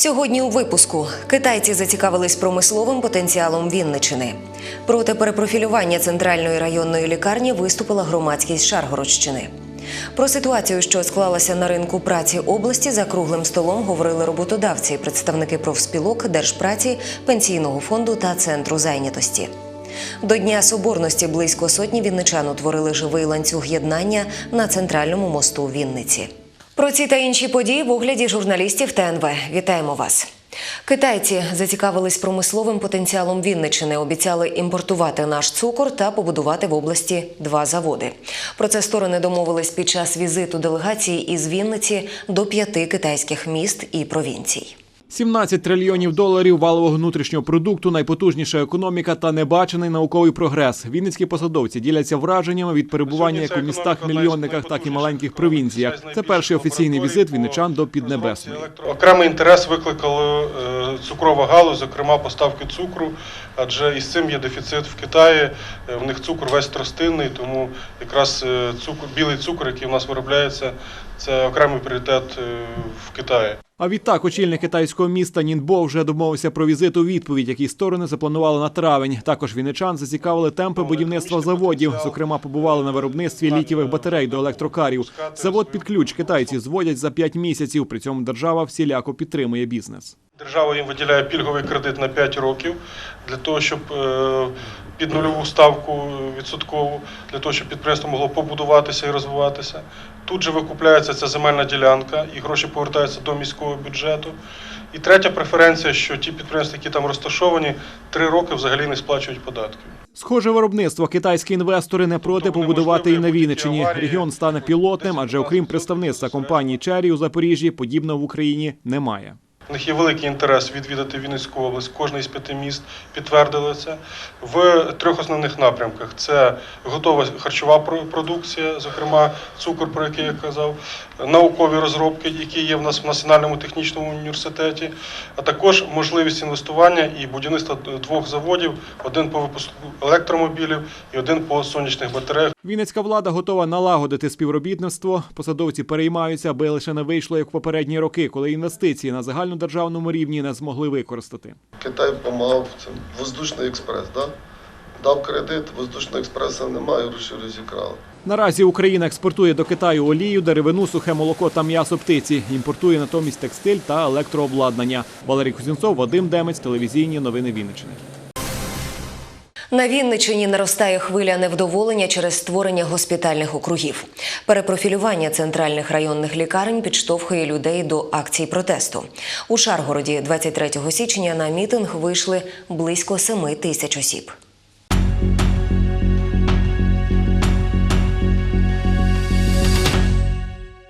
Сьогодні у випуску китайці зацікавились промисловим потенціалом Вінничини. Проти перепрофілювання центральної районної лікарні виступила громадськість Шаргородщини. Про ситуацію, що склалася на ринку праці області, за круглим столом говорили роботодавці, представники профспілок, держпраці, пенсійного фонду та центру зайнятості. До Дня Соборності близько сотні вінничан утворили живий ланцюг єднання на центральному мосту Вінниці. Про ці та інші події в огляді журналістів ТНВ. Вітаємо вас. Китайці зацікавились промисловим потенціалом Вінничини, обіцяли імпортувати наш цукор та побудувати в області два заводи. Про це сторони домовились під час візиту делегації із Вінниці до п'яти китайських міст і провінцій. 17 трильйонів доларів валового внутрішнього продукту, найпотужніша економіка та небачений науковий прогрес. Вінницькі посадовці діляться враженнями від перебування як у містах мільйонниках, так і маленьких провінціях. Це перший офіційний візит вінничан до Піднебесної. Окремий інтерес викликала е, цукрова галузь, зокрема поставки цукру, адже із цим є дефіцит в Китаї. Е, В них цукор весь тростинний, тому якраз е, цукор, білий цукор, який в нас виробляється, це окремий пріоритет е, в Китаї. А відтак очільник китайського міста Нінбо вже домовився про візит у відповідь, які сторони запланували на травень. Також вінничан зацікавили темпи будівництва заводів. Зокрема, побували на виробництві літієвих батарей до електрокарів. Завод під ключ китайці зводять за 5 місяців. При цьому держава всіляко підтримує бізнес. Держава їм виділяє пільговий кредит на 5 років для того, щоб е, під нульову ставку відсоткову, для того, щоб підприємство могло побудуватися і розвиватися. Тут же викупляється ця земельна ділянка і гроші повертаються до міського бюджету. І третя преференція, що ті підприємства, які там розташовані, три роки взагалі не сплачують податки. Схоже виробництво китайські інвестори не проти побудувати і на Вінниччині. Регіон стане пілотним, адже окрім представництва компанії Чері у Запоріжжі, подібного в Україні немає. У них є великий інтерес відвідати Вінницьку область. Кожне із п'яти міст підтвердили це в трьох основних напрямках: це готова харчова продукція, зокрема цукор, про який я казав, наукові розробки, які є в нас в Національному технічному університеті, а також можливість інвестування і будівництва двох заводів: один по випуску електромобілів і один по сонячних батареях. Вінницька влада готова налагодити співробітництво. Посадовці переймаються, аби лише не вийшло як в попередні роки, коли інвестиції на загальнодержавному рівні не змогли використати. Китай допомагав цим воздушний експрес, да? дав кредит, воздушного експреса немає, гроші розікрали. Наразі Україна експортує до Китаю олію, деревину, сухе молоко та м'ясо птиці. Імпортує натомість текстиль та електрообладнання. Валерій Кузінцов, Вадим Демець, телевізійні новини Вінниччини. На Вінничині наростає хвиля невдоволення через створення госпітальних округів. Перепрофілювання центральних районних лікарень підштовхує людей до акцій протесту. У Шаргороді 23 січня на мітинг вийшли близько 7 тисяч осіб.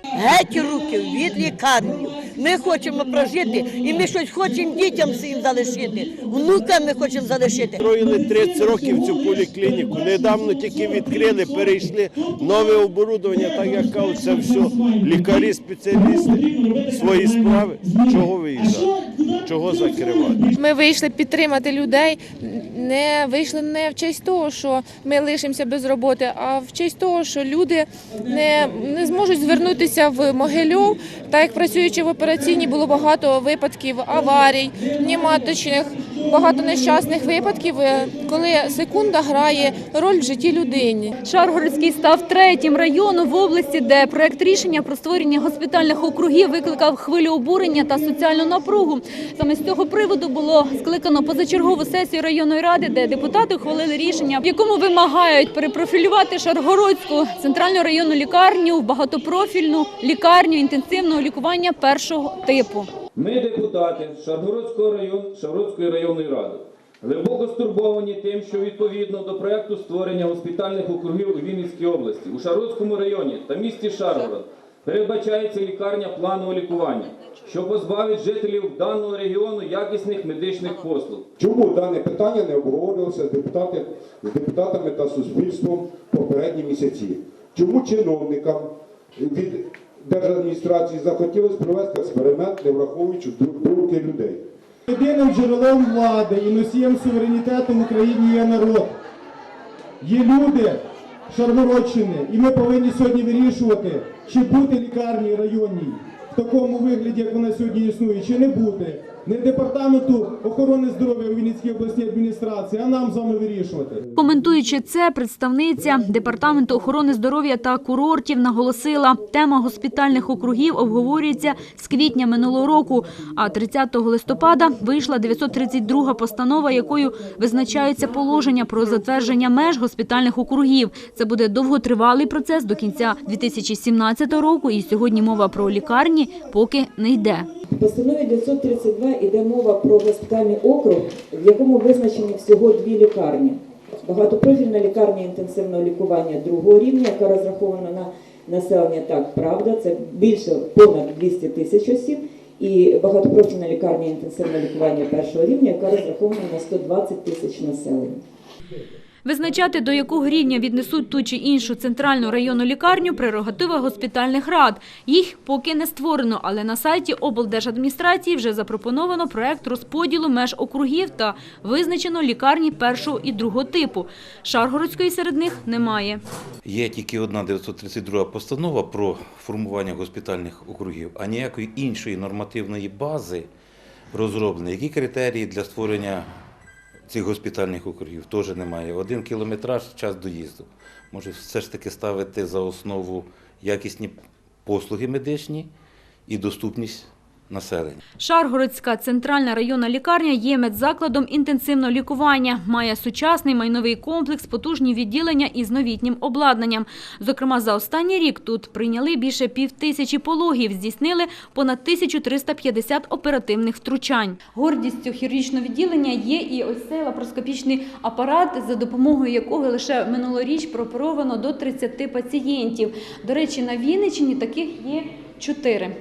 Геть руки від лікарні. Ми хочемо прожити, і ми щось хочемо дітям своїм залишити, внукам ми хочемо залишити. Строїли 30 років цю поліклініку. Недавно тільки відкрили, перейшли нове оборудовання, так як кажуть, це все лікарі, спеціалісти, свої справи. Чого виїжджати? Чого закривати? Ми вийшли підтримати людей. Не вийшли не в честь того, що ми лишимося без роботи, а в честь того, що люди не, не зможуть звернутися в Могильов. Так як працюючи в операційній, було багато випадків аварій, пневматичних, багато нещасних випадків, е, коли секунда грає роль в житті людини. Шаргородський став третім районом в області, де проект рішення про створення госпітальних округів викликав хвилю обурення та соціальну напругу. Саме з цього приводу було скликано позачергову сесію районної ради, де депутати ухвалили рішення, в якому вимагають перепрофілювати Шаргородську центральну районну лікарню в багатопрофільну лікарню інтенсивного лікування першого типу. Ми, депутати Шаргородського району, Шаргородської районної ради, глибоко стурбовані тим, що відповідно до проекту створення госпітальних округів у Вінницькій області, у Шаргородському районі та місті Шаргород передбачається лікарня планового лікування, що позбавить жителів даного регіону якісних медичних послуг. Чому дане питання не обговорювалося з, з депутатами та суспільством попередні місяці? Чому чиновникам від держадміністрації захотілося провести експеримент, не враховуючи ду- думки людей? Єдиним джерелом влади і носієм суверенітету в Україні є народ. Є люди Шаргородщини, і ми повинні сьогодні вирішувати, чи бути лікарні районній, в такому вигляді, як вона сьогодні існує, чи не буде. Не департаменту охорони здоров'я у Вінницькій обласній адміністрації, а нам з вами вирішувати. Коментуючи це, представниця департаменту охорони здоров'я та курортів наголосила, тема госпітальних округів обговорюється з квітня минулого року. А 30 листопада вийшла 932 постанова, якою визначаються положення про затвердження меж госпітальних округів. Це буде довготривалий процес до кінця 2017 року. І сьогодні мова про лікарні поки не йде. В постанові 932 йде мова про госпітальний округ, в якому визначені всього дві лікарні. Багатопрофільна лікарня інтенсивного лікування другого рівня, яка розрахована на населення так, правда, це більше понад 200 тисяч осіб, і багатопрофільна лікарня інтенсивного лікування першого рівня, яка розрахована на 120 тисяч населення. Визначати, до якого рівня віднесуть ту чи іншу центральну районну лікарню – прерогатива госпітальних рад. Їх поки не створено, але на сайті облдержадміністрації вже запропоновано проект розподілу меж округів та визначено лікарні першого і другого типу. Шаргородської серед них немає. Є тільки одна 932 постанова про формування госпітальних округів, а ніякої іншої нормативної бази розроблені. Які критерії для створення цих госпітальних округів теж немає. Один кілометраж час доїзду. Може, все ж таки ставити за основу якісні послуги медичні і доступність населення. Шаргородська центральна районна лікарня є медзакладом інтенсивного лікування. Має сучасний майновий комплекс, потужні відділення із новітнім обладнанням. Зокрема, за останній рік тут прийняли більше півтисячі пологів, здійснили понад 1350 оперативних втручань. Гордістю хірургічного відділення є і ось цей лапароскопічний апарат, за допомогою якого лише минулоріч прооперовано до 30 пацієнтів. До речі, на Вінниччині таких є чотири.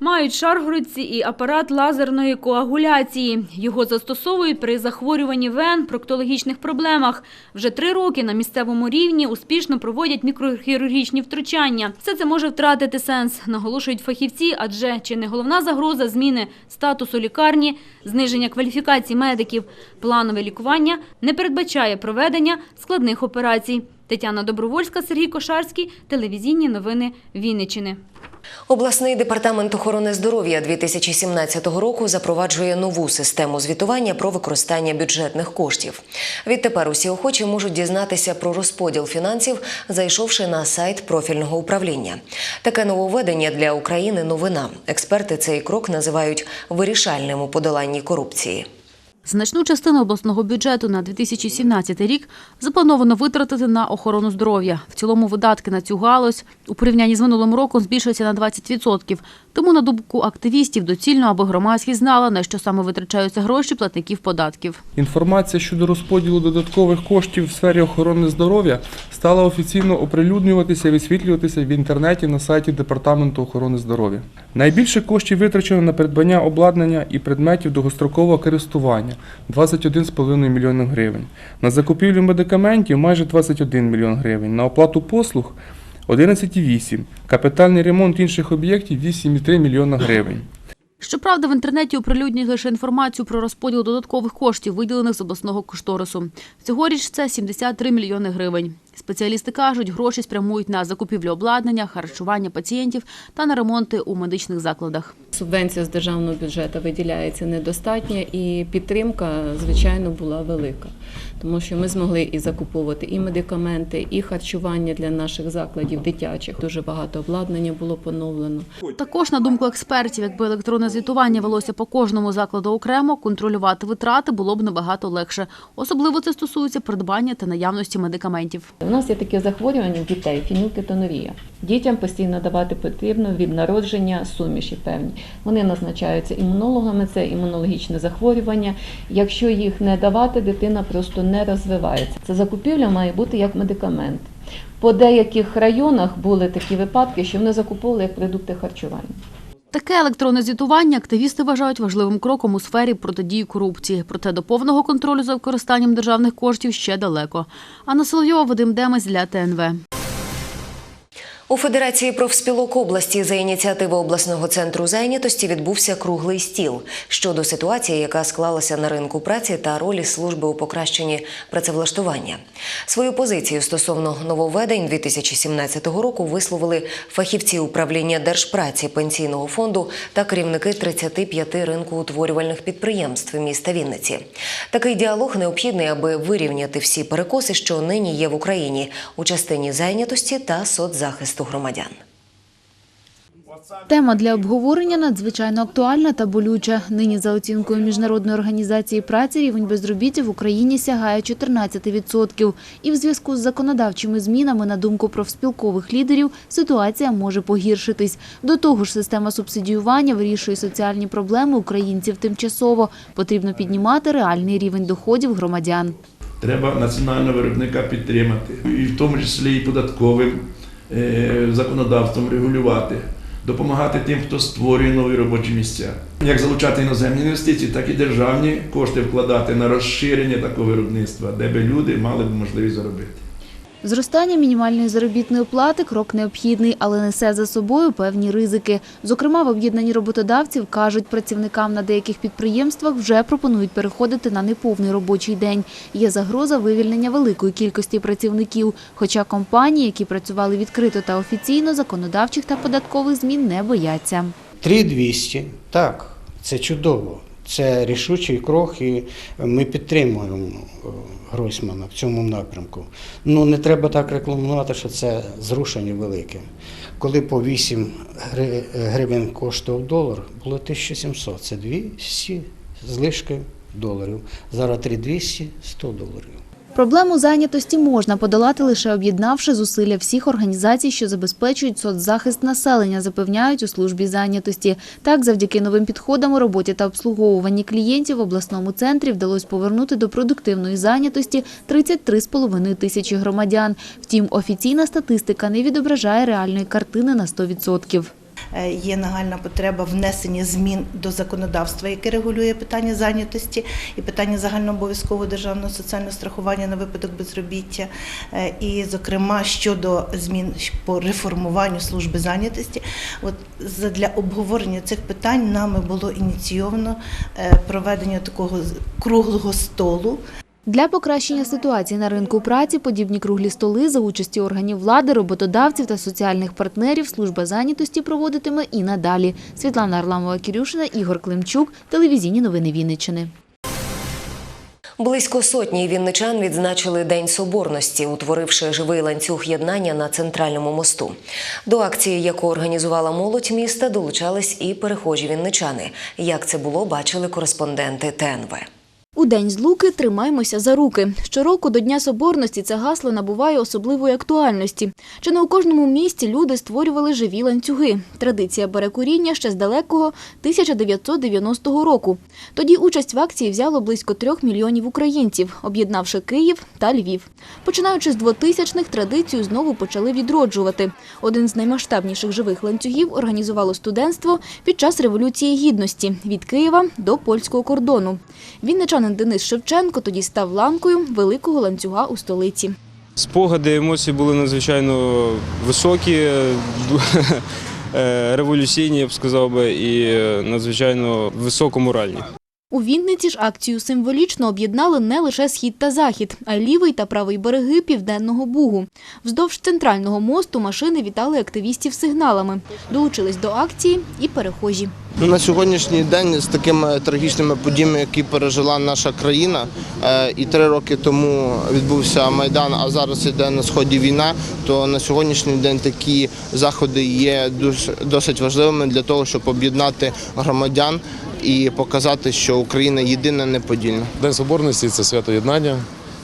Мають шаргородці і апарат лазерної коагуляції. Його застосовують при захворюванні вен, проктологічних проблемах. Вже три роки на місцевому рівні успішно проводять мікрохірургічні втручання. Все це може втратити сенс, наголошують фахівці, адже чи не головна загроза зміни статусу лікарні, зниження кваліфікації медиків, планове лікування не передбачає проведення складних операцій. Тетяна Добровольська, Сергій Кошарський, телевізійні новини Вінниччини. Обласний департамент охорони здоров'я 2017 року запроваджує нову систему звітування про використання бюджетних коштів. Відтепер усі охочі можуть дізнатися про розподіл фінансів, зайшовши на сайт профільного управління. Таке нововведення для України новина. Експерти цей крок називають вирішальним у подоланні корупції. Значну частину обласного бюджету на 2017 рік заплановано витратити на охорону здоров'я. В цілому видатки на цю галузь у порівнянні з минулим роком збільшуються на 20%. Тому, на думку активістів, доцільно, аби громадськість знала, на що саме витрачаються гроші платників податків. Інформація щодо розподілу додаткових коштів в сфері охорони здоров'я стала офіційно оприлюднюватися і висвітлюватися в інтернеті на сайті Департаменту охорони здоров'я. Найбільше коштів витрачено на придбання обладнання і предметів довгострокового користування 21,5 млн грн. На закупівлю медикаментів майже 21 мільйон гривень. На оплату послуг 11,8. Капітальний ремонт інших об'єктів 8,3 мільйона гривень. Щоправда, в інтернеті оприлюднюють лише інформацію про розподіл додаткових коштів, виділених з обласного кошторису. Цьогоріч це 73 мільйони гривень. Спеціалісти кажуть, гроші спрямують на закупівлю обладнання, харчування пацієнтів та на ремонти у медичних закладах. Субвенція з державного бюджету виділяється недостатньо, і підтримка, звичайно, була велика, тому що ми змогли і закуповувати і медикаменти, і харчування для наших закладів дитячих. Дуже багато обладнання було поновлено. Також, на думку експертів, якби електронне звітування велося по кожному закладу окремо, контролювати витрати було б набагато легше. Особливо це стосується придбання та наявності медикаментів. У нас є таке захворювання дітей фенілкетонурія. Дітям постійно давати потрібно від народження суміші певні. Вони назначаються імунологами, це імунологічне захворювання. Якщо їх не давати, дитина просто не розвивається. Це закупівля має бути як медикамент. По деяких районах були такі випадки, що вони закуповували як продукти харчування. Таке електронне звітування активісти вважають важливим кроком у сфері протидії корупції. Проте до повного контролю за використанням державних коштів ще далеко. Анна Соловйова, Вадим Демець для ТНВ. У Федерації профспілок області за ініціативи обласного центру зайнятості відбувся круглий стіл щодо ситуації, яка склалася на ринку праці та ролі служби у покращенні працевлаштування. Свою позицію стосовно нововведень 2017 року висловили фахівці управління держпраці пенсійного фонду та керівники 35 ринкоутворювальних підприємств міста Вінниці. Такий діалог необхідний, аби вирівняти всі перекоси, що нині є в Україні у частині зайнятості та соцзахисту громадян. Тема для обговорення надзвичайно актуальна та болюча. Нині, за оцінкою Міжнародної організації праці, рівень безробіття в Україні сягає 14%. І в зв'язку з законодавчими змінами, на думку профспілкових лідерів, ситуація може погіршитись. До того ж, система субсидіювання вирішує соціальні проблеми українців тимчасово. Потрібно піднімати реальний рівень доходів громадян. Треба національного виробника підтримати, і в тому числі і податковим законодавством регулювати, допомагати тим, хто створює нові робочі місця. Як залучати іноземні інвестиції, так і державні кошти вкладати на розширення такого виробництва, де би люди мали б можливість заробити. Зростання мінімальної заробітної плати – крок необхідний, але несе за собою певні ризики. Зокрема, в об'єднанні роботодавців кажуть, працівникам на деяких підприємствах вже пропонують переходити на неповний робочий день. Є загроза вивільнення великої кількості працівників. Хоча компанії, які працювали відкрито та офіційно, законодавчих та податкових змін не бояться. 3200, так, це чудово. Це рішучий крок, і ми підтримуємо е, Гройсмана в цьому напрямку. Ну не треба так рекламувати, що це зрушення велике. Коли по 8 гривень коштував долар, було 1700. Це 200 злишки доларів. Зараз 3200 – 100 доларів. Проблему зайнятості можна подолати лише об'єднавши зусилля всіх організацій, що забезпечують соцзахист населення, запевняють у службі зайнятості. Так, завдяки новим підходам у роботі та обслуговуванні клієнтів в обласному центрі вдалося повернути до продуктивної зайнятості 33,5 тисячі громадян. Втім, офіційна статистика не відображає реальної картини на 100%. Е, Є нагальна потреба внесення змін до законодавства, яке регулює питання зайнятості і питання загальнообов'язкового державного соціального страхування на випадок безробіття. Е, І, зокрема, щодо змін по реформуванню служби зайнятості, от для обговорення цих питань нами було ініційовано е, проведення такого круглого столу. Для покращення ситуації на ринку праці подібні круглі столи за участі органів влади, роботодавців та соціальних партнерів служба зайнятості проводитиме і надалі. Світлана Арламова-Кірюшина, Ігор Климчук, телевізійні новини Вінниччини. Близько сотні вінничан відзначили День Соборності, утворивши живий ланцюг єднання на центральному мосту. До акції, яку організувала молодь міста, долучались і перехожі вінничани. Як це було, бачили кореспонденти ТНВ. У День злуки тримаймося за руки. Щороку до Дня Соборності це гасло набуває особливої актуальності. Чи не у кожному місті люди створювали живі ланцюги? Традиція бере коріння ще з далекого 1990 року. Тоді участь в акції взяло близько трьох мільйонів українців, об'єднавши Київ та Львів. Починаючи з 2000-х, традицію знову почали відроджувати. Один з наймасштабніших живих ланцюгів організувало студентство під час Революції Гідності від Києва до польського кордону. Вінничанин Денис Шевченко тоді став ланкою великого ланцюга у столиці. Спогади, емоції були надзвичайно високі, е, революційні, я б сказав би, і е, надзвичайно високоморальні. У Вінниці ж акцію символічно об'єднали не лише схід та захід, а й лівий та правий береги Південного Бугу. Вздовж центрального мосту машини вітали активістів сигналами. Долучились до акції і перехожі. Ну, на сьогоднішній день з такими трагічними подіями, які пережила наша країна, е, і три роки тому відбувся майдан, а зараз іде на сході війна. То на сьогоднішній день такі заходи є досить важливими для того, щоб об'єднати громадян і показати, що Україна єдина неподільна. День Соборності це свято єднання.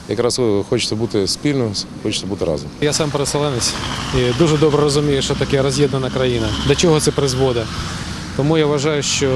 Якраз хочеться бути спільно, хочеться бути разом. Я сам переселенець і дуже добре розумію, що таке роз'єднана країна, до чого це призводить. Тому я вважаю, що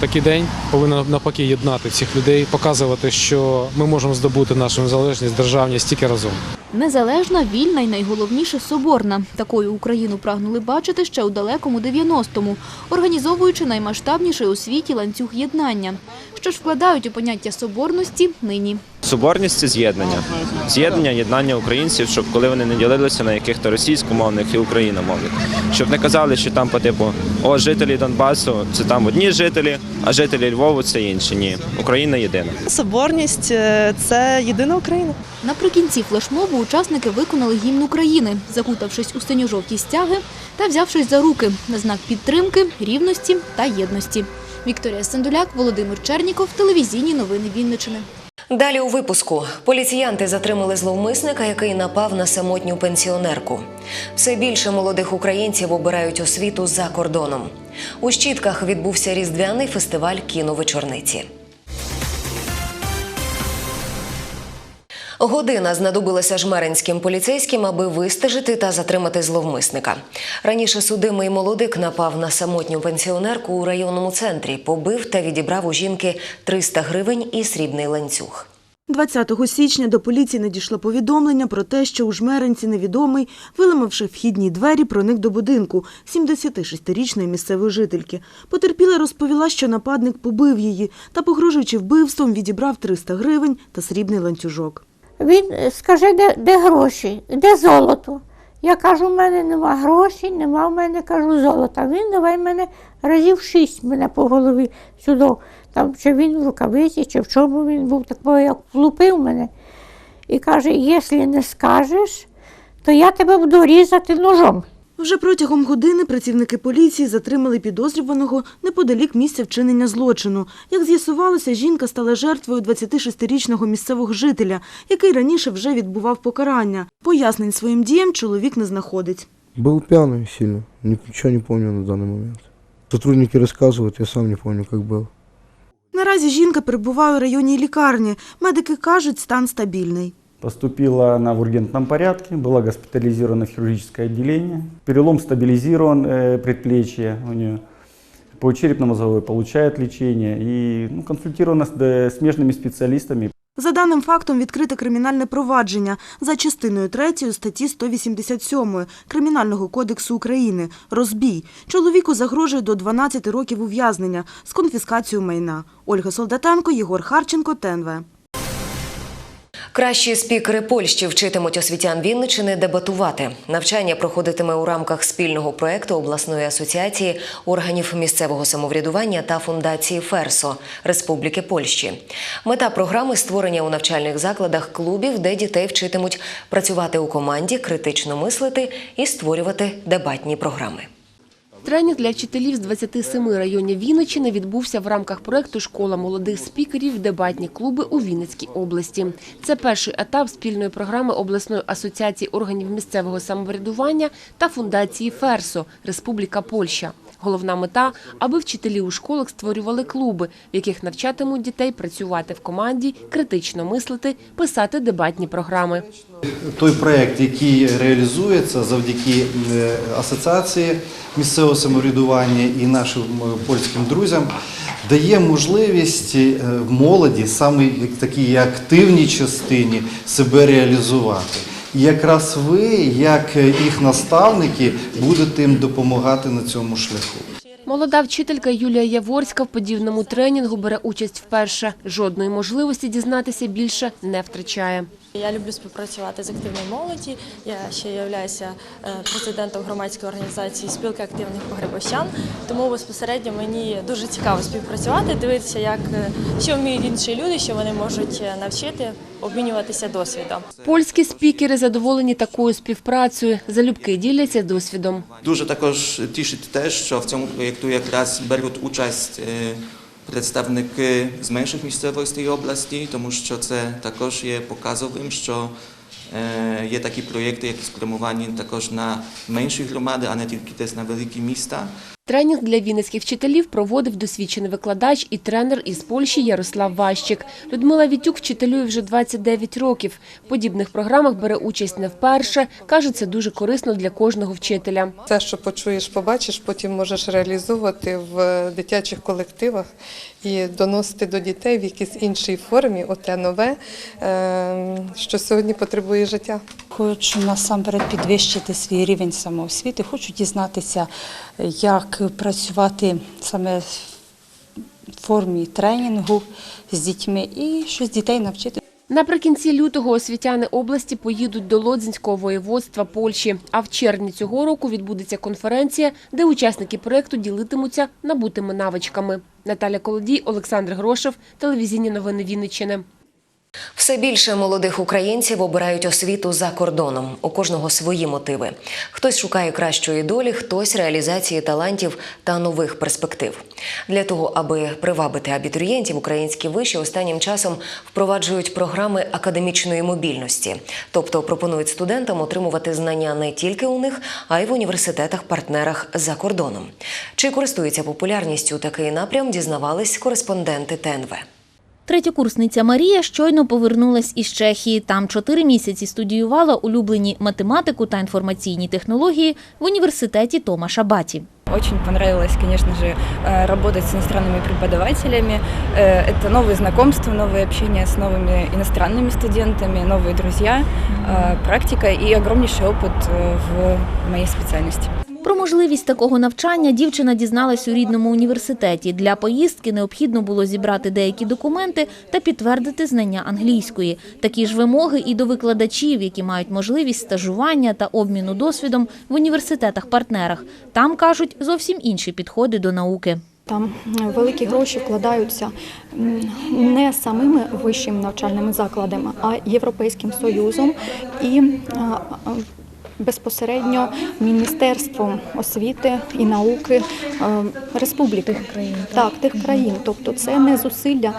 такий день повинен навпаки єднати всіх людей, показувати, що ми можемо здобути нашу незалежність, державність тільки разом. Незалежна, вільна і найголовніше соборна. Такою Україну прагнули бачити ще у далекому 90-му, організовуючи наймасштабніший у світі ланцюг єднання. Що ж вкладають у поняття соборності нині. Соборність це з'єднання. З'єднання, єднання українців, щоб коли вони не ділилися на яких-то російськомовних і україномовних. Щоб не казали, що там по типу о, жителі Донбасу це там одні жителі, а жителі Львову це інші. Ні. Україна єдина. Соборність е, це єдина Україна. Наприкінці флешмобу учасники виконали гімн України, закутавшись у синьо-жовті стяги та взявшись за руки на знак підтримки, рівності та єдності. Вікторія Сандуляк, Володимир Черніков, телевізійні новини Вінничини. Далі у випуску поліціянти затримали зловмисника, який напав на самотню пенсіонерку. Все більше молодих українців обирають освіту за кордоном. У щітках відбувся різдвяний фестиваль кіновечорниці. Година знадобилася жмеринським поліцейським, аби вистежити та затримати зловмисника. Раніше судимий молодик напав на самотню пенсіонерку у районному центрі, побив та відібрав у жінки 300 гривень і срібний ланцюг. 20 січня до поліції надійшло повідомлення про те, що у жмеринці невідомий, виламавши вхідні двері, проник до будинку 76-річної місцевої жительки. Потерпіла розповіла, що нападник побив її та, погрожуючи вбивством, відібрав 300 гривень та срібний ланцюжок. Він е, скаже, де, де гроші, де золото. Я кажу, в мене нема грошей, нема в мене, кажу, золота. Він давай мене разів шість мене по голові сюди. Там, чи він в рукавиці, чи в чому він був, такого, як влупив мене. І каже, якщо не скажеш, то я тебе буду різати ножом. Вже протягом години працівники поліції затримали підозрюваного неподалік місця вчинення злочину. Як з'ясувалося, жінка стала жертвою 26-річного місцевого жителя, який раніше вже відбував покарання. Пояснень своїм діям чоловік не знаходить. Был пьяный сильно, ничего не помню на данный момент. Сотрудники рассказывают, я сам не помню, как был. Наразі жінка перебуває у районній лікарні. Медики кажуть, стан стабільний. Поступила она в ургентном порядке, была госпитализирована в хирургическое отделение. Перелом стабилизирован э, предплечья у нее. По черепно-мозговой получает лечение и ну, консультирована с э, смежными специалистами. За даним фактом відкрите кримінальне провадження за частиною 3 статті 187 Кримінального кодексу України «Розбій». Чоловіку загрожує до 12 років ув'язнення з конфіскацією майна. Ольга Солдатенко, Єгор Харченко, ТНВ. Кращі спікери Польщі вчитимуть освітян Вінничини дебатувати. Навчання проходитиме у рамках спільного проекту обласної асоціації органів місцевого самоврядування та фундації Ферсо Республіки Польщі. Мета програми створення у навчальних закладах клубів, де дітей вчитимуть працювати у команді, критично мислити і створювати дебатні програми. Тренінг для вчителів з 27 районів Вінниччини відбувся в рамках проекту Школа молодих спікерів. Дебатні клуби у Вінницькій області. Це перший етап спільної програми обласної асоціації органів місцевого самоврядування та фундації Ферсо Республіка Польща. Головна мета, аби вчителі у школах створювали клуби, в яких навчатимуть дітей працювати в команді, критично мислити, писати дебатні програми. Той проект, який реалізується завдяки е, асоціації місцевого самоврядування і нашим польським друзям, дає можливість е, молоді, саме такій активній частині, себе реалізувати. Якраз ви, як їх наставники, будете їм допомагати на цьому шляху. Молода вчителька Юлія Яворська в подібному тренінгу бере участь вперше. Жодної можливості дізнатися більше не втрачає. Я люблю співпрацювати з активною молоді. Я ще являюся е, президентом громадської організації спілки активних погребощан. Тому безпосередньо мені дуже цікаво співпрацювати, дивитися, як е, що вміють інші люди, що вони можуть е, навчити, обмінюватися досвідом. Польські спікери задоволені такою співпрацею. Залюбки діляться досвідом. Дуже також тішить те, що в цьому проєкту якраз беруть участь представники з менших місцевостей області, тому що це також є показовим, що е, є такі проєкти, які спрямовані також на менші громади, а не тільки десь на великі міста. Тренінг для вінницьких вчителів проводив досвідчений викладач і тренер із Польщі Ярослав Ващик. Людмила Вітюк вчителює вже 29 років. В подібних програмах бере участь не вперше. Каже, це дуже корисно для кожного вчителя. Те, що почуєш, побачиш, потім можеш реалізовувати в дитячих колективах і доносити до дітей в якійсь іншій формі оте нове, е, що сьогодні потребує життя. Хочу насамперед підвищити свій рівень самоосвіти. Хочу дізнатися, як працювати саме в формі тренінгу з дітьми і щось дітей навчити. Наприкінці лютого освітяни області поїдуть до Лодзинського воєводства Польщі. А в червні цього року відбудеться конференція, де учасники проєкту ділитимуться набутими навичками. Наталя Колодій, Олександр Грошев, телевізійні новини Вінниччини. Все більше молодих українців обирають освіту за кордоном. У кожного свої мотиви. Хтось шукає кращої долі, хтось реалізації талантів та нових перспектив. Для того, аби привабити абітурієнтів, українські виші останнім часом впроваджують програми академічної мобільності, тобто пропонують студентам отримувати знання не тільки у них, а й в університетах-партнерах за кордоном. Чи користується популярністю такий напрям, дізнавались кореспонденти ТНВ. Третєкурсниця Марія щойно повернулась із Чехії. Там чотири місяці студіювала улюблені математику та інформаційні технології в університеті Томаша Баті. Очень понравилось, конечно же, э, работать с иностранными преподавателями. Э, Это новые знакомства, новое общение с новыми иностранными студентами, новые друзья, э, практика и огромнейший опыт э, в моей специальности. Про можливість такого навчання дівчина дізналась у рідному університеті. Для поїздки необхідно було зібрати деякі документи та підтвердити знання англійської. Такі ж вимоги і до викладачів, які мають можливість стажування та обміну досвідом в університетах-партнерах. Там кажуть зовсім інші підходи до науки. Там великі гроші вкладаються не самими вищими навчальними закладами, а Європейським Союзом і безпосередньо Міністерством освіти і науки е, республіки. Тих країн. Так, тих країн. Тобто це не зусилля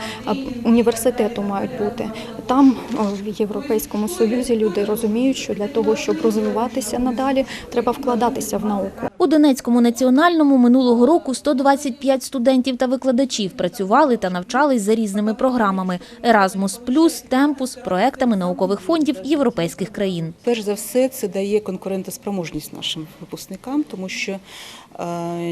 університету мають бути. Там в Європейському Союзі люди розуміють, що для того, щоб розвиватися надалі, треба вкладатися в науку. У Донецькому національному минулого року 125 студентів та викладачів працювали та навчались за різними програмами Erasmus+, Темпус, проектами наукових фондів європейських країн. Перш за все, це дає конкурентоспроможність нашим випускникам, тому що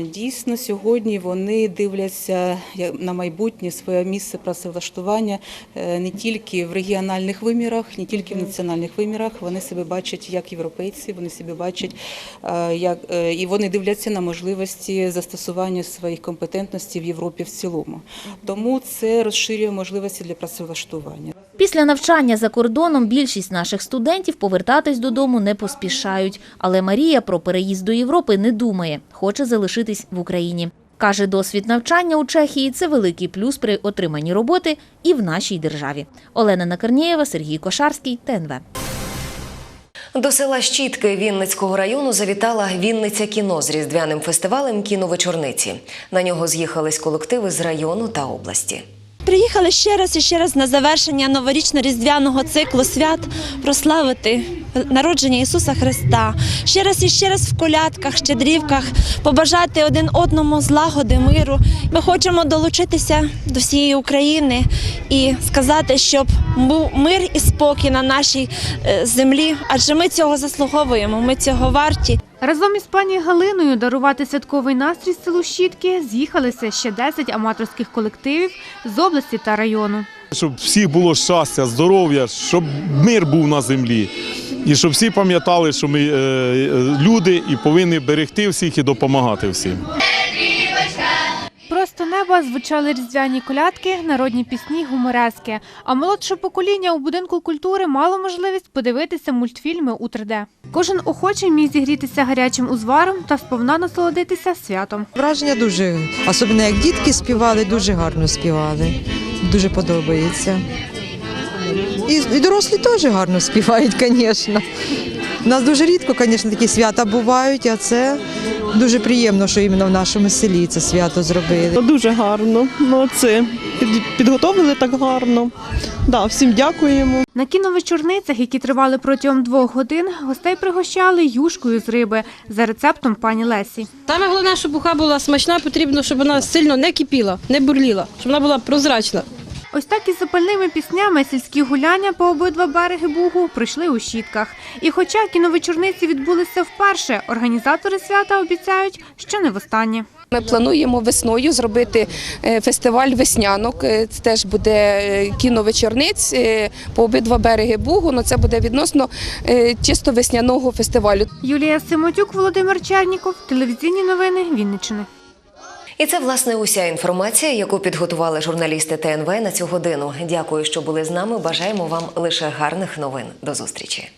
дійсно сьогодні вони дивляться на майбутнє своє місце працевлаштування е, не тільки в регіональних вимірах, не тільки в національних вимірах. Вони себе бачать як європейці, вони себе бачать е, як е, і вони дивляться на можливості застосування своїх компетентностей в Європі в цілому. Тому це розширює можливості для працевлаштування. Після навчання за кордоном більшість наших студентів повертатись додому не поспішають. Але Марія про переїзд до Європи не думає, хоче залишитись в Україні. Каже, досвід навчання у Чехії – це великий плюс при отриманні роботи і в нашій державі. Олена Накарнієва, Сергій Кошарський, ТНВ. До села Щітки Вінницького району завітала Вінниця кіно з різдвяним фестивалем кіновечорниці. На нього з'їхались колективи з району та області. Приїхали ще раз і ще раз на завершення новорічно-різдвяного циклу свят прославити народження Ісуса Христа. Ще раз і ще раз в колядках, щедрівках побажати один одному злагоди, миру. Ми хочемо долучитися до всієї України і сказати, щоб був мир і спокій на нашій е, землі, адже ми цього заслуговуємо, ми цього варті. Разом із пані Галиною дарувати святковий настрій селу Щітки з'їхалися ще 10 аматорських колективів з області та району. Щоб всіх було щастя, здоров'я, щоб мир був на землі. І щоб всі пам'ятали, що ми е, е, люди і повинні берегти всіх і допомагати всім. Неба звучали різдвяні колядки, народні пісні, гуморески. А молодше покоління у будинку культури мало можливість подивитися мультфільми у 3D. Кожен охочий міг зігрітися гарячим узваром та сповна насолодитися святом. Враження дуже, особливо як дітки співали, дуже гарно співали. Дуже подобається. І дорослі теж гарно співають, звісно. У нас дуже рідко, звісно, такі свята бувають, а це дуже приємно, що іменно в нашому селі це свято зробили. Дуже гарно. Молодці. Під- Підготовили так гарно. Да, всім дякуємо. На кіновечорницях, які тривали протягом двох годин, гостей пригощали юшкою з риби за рецептом пані Лесі. Саме головне, щоб уха була смачна, потрібно, щоб вона сильно не кипіла, не бурліла, щоб вона була прозрачна. Ось так із запальними піснями сільські гуляння по обидва береги Бугу пройшли у щітках. І хоча кіновечорниці відбулися вперше, організатори свята обіцяють, що не востаннє. Ми плануємо весною зробити е, фестиваль веснянок. Е, Це теж буде е, кіновечорниць по обидва береги Бугу. Ну це буде відносно чисто весняного фестивалю. Юлія Симотюк, Володимир Черніков, телевізійні новини Вінниччини. І це власне уся інформація, яку підготували журналісти ТНВ на цю годину. Дякую, що були з нами. Бажаємо вам лише гарних новин. До зустрічі.